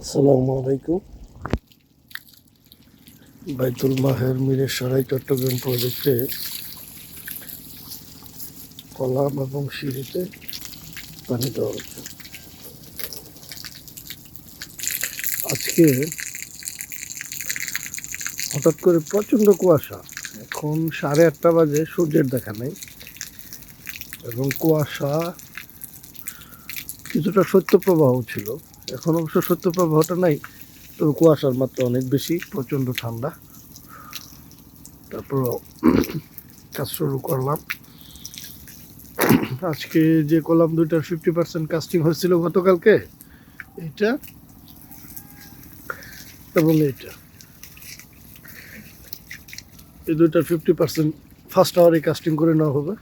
আসসালামু আলাইকুম। বাইতুল মাহের মিরের সরাই চট্টগ্রাম প্রজেক্টে কলাম এবং সিঁড়িতে পানি দেওয়া হচ্ছে। আজকে হঠাৎ করে প্রচণ্ড কুয়াশা। এখন সাড়ে আটটা বাজে, সূর্যের দেখা নেই। এবং কুয়াশা কিছুটা শৈত্যপ্রবাহ ছিল। এখন অবশ্য শৈত্যপ্রবাহটা নাই, তবে কুয়াশার মাত্রা অনেক বেশি, প্রচণ্ড ঠান্ডা। তারপর কাজ শুরু করলাম। আজকে যে কলাম দুইটার ফিফটি পার্সেন্ট কাস্টিং হয়েছিল গতকালকে, এইটা এবং এইটা। এই দুইটার ফিফটি পার্সেন্ট ফার্স্ট আওয়ারে কাস্টিং করে নেওয়া হবে।